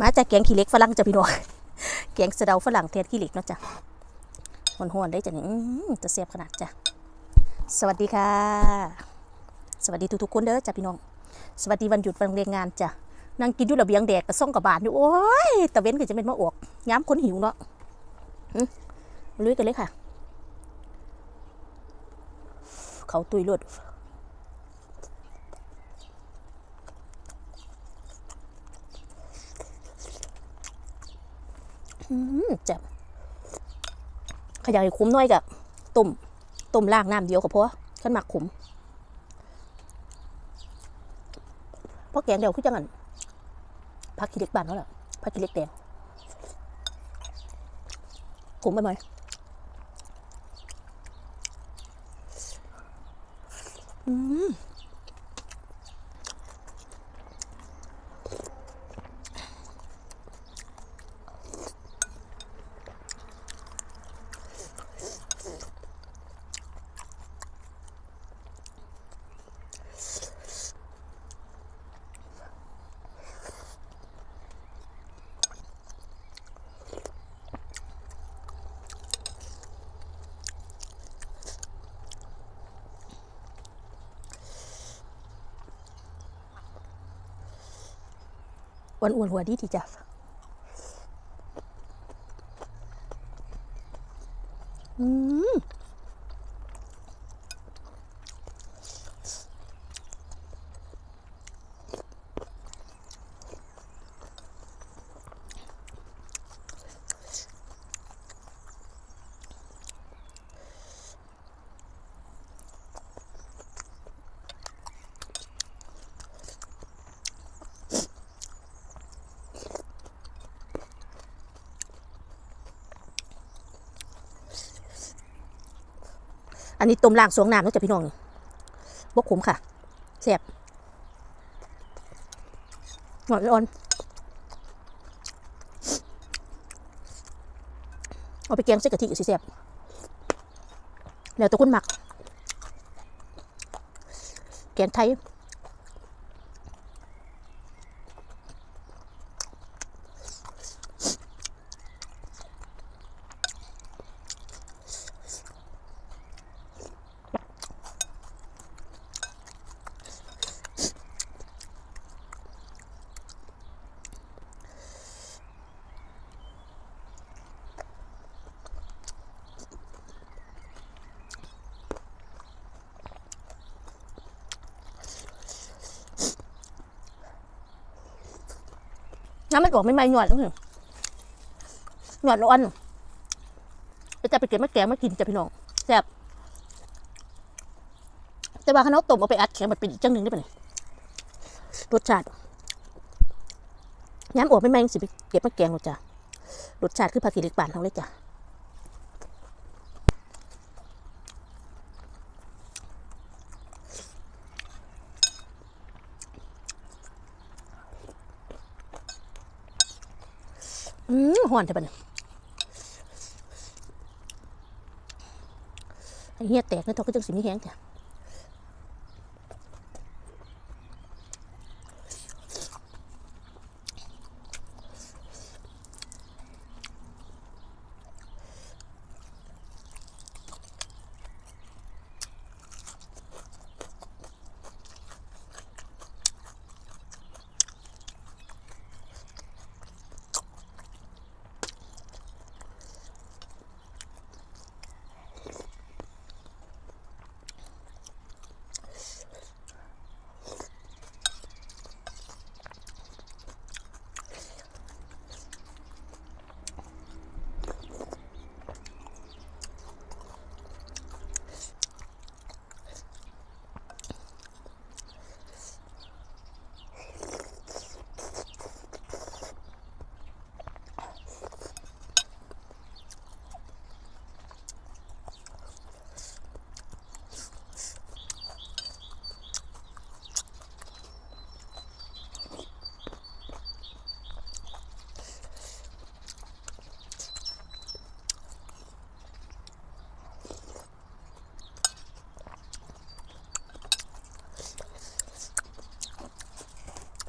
มาจากแกงขี้เหล็กฝรั่งจ้ะพี่น้องแกงสะเดาฝรั่งเทศขี้เหล็กเนาะจ้ะหอนๆได้จ้ะนี่จะเสียบขนาดจ้ะสวัสดีค่ะ สวัสดีทุกๆคนเด้อจ้ะพี่น้อง สวัสดีวันหยุดวันแรงงานจ้ะนั่งกินอยู่ระเบียงแดดกระซ่องกับบานอยู่โอ้ยตะเว้นก็จะเป็นมาออกย้ำคนหิวเนาะอืมลุยกันเลยค่ะ เขาตุยรด อืมแจ่บขยายคุ้มน้อยกับต้มต้มล่างน้ำเดียวกับพอขันหมักขุมเพราะแกงเดียวคือจังอันผักขี้เล็กบานเขาแหละผักขี้เล็กแดงขุมไปไหมอืม วนอ้วนหัวดีทีจ้ะอืม อันนี้ต้มล่างสวงน้ำนาะจ้ะพี่น้องบกขมค่ะแซ่บหวานอ่อนเอาไปแกงใส่กะทิสิแซ่บแล้วตะกุนหมัก แกงไทย น้ำมันออกไม่ไม่หนวดหรอหนวดร้อนไปจะไปเก็บมะแกงมากินจะพี่น้องแซ่บแต่ว่าข้าวเหนียวต้มเอาไปอัดแข็งมันเป็นอีกจังหนึ่งได้ปะเนี่ยรสชาติย้ำออกไม่ไม่สิไปเก็บมะแกงหรอจ้ะรสชาติคือผักขีเหล็กปานทั้งเลยจ้ะ อืมหอนใช่ปะเนี่ยไอ้เหี้ยแตกนะทอก็จังสิมีแห้งจ้ะ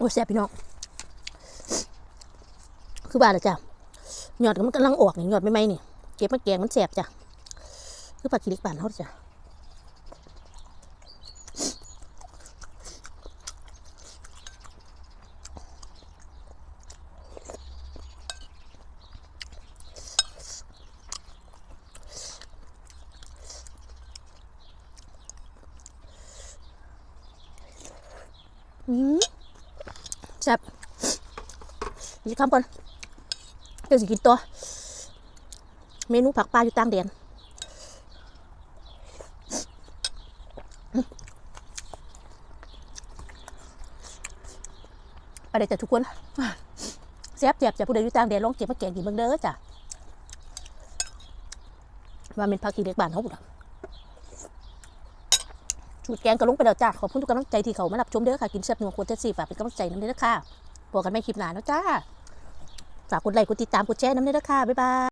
อ้ยแซ่บพี่น้อง คือบานละจ้ะหยอดมันกำลังออกนี่ยอดไม่ไหมนี่ เก็บมาแกงมันแสบจ้ะ คือผักขี้เหล็กบ้านเขาจ้ะอืม แซ่บอีกคำก่อนเดี๋ยวสิกินตัว เมนูผักปลาอยู่ต่างแดนอืมไปเลยจ้ะทุกคนแซ่บแซ่บจ้ะผู้ใดอยู่ต่างแดนลองเก็บมาแกงกินเบิ่งเด้อจ้ะว่าเป็นผักขี้เล็กบานเขาบุตร ชูดแกงก็ลงไปแล้วจ้าขอบคุณทุกกำลังใจที่เขามารับชมเด้อค่ะกินแซ่บนึ่งควรจะสี่ฝากเป็นกำลังใจน้ำเด้อค่ะบอกกันไม่คลิปหนาแล้วจ้าฝากกดไลค์กดติดตามกดแชร์น้ำเด้อค่ะบ๊ายบาย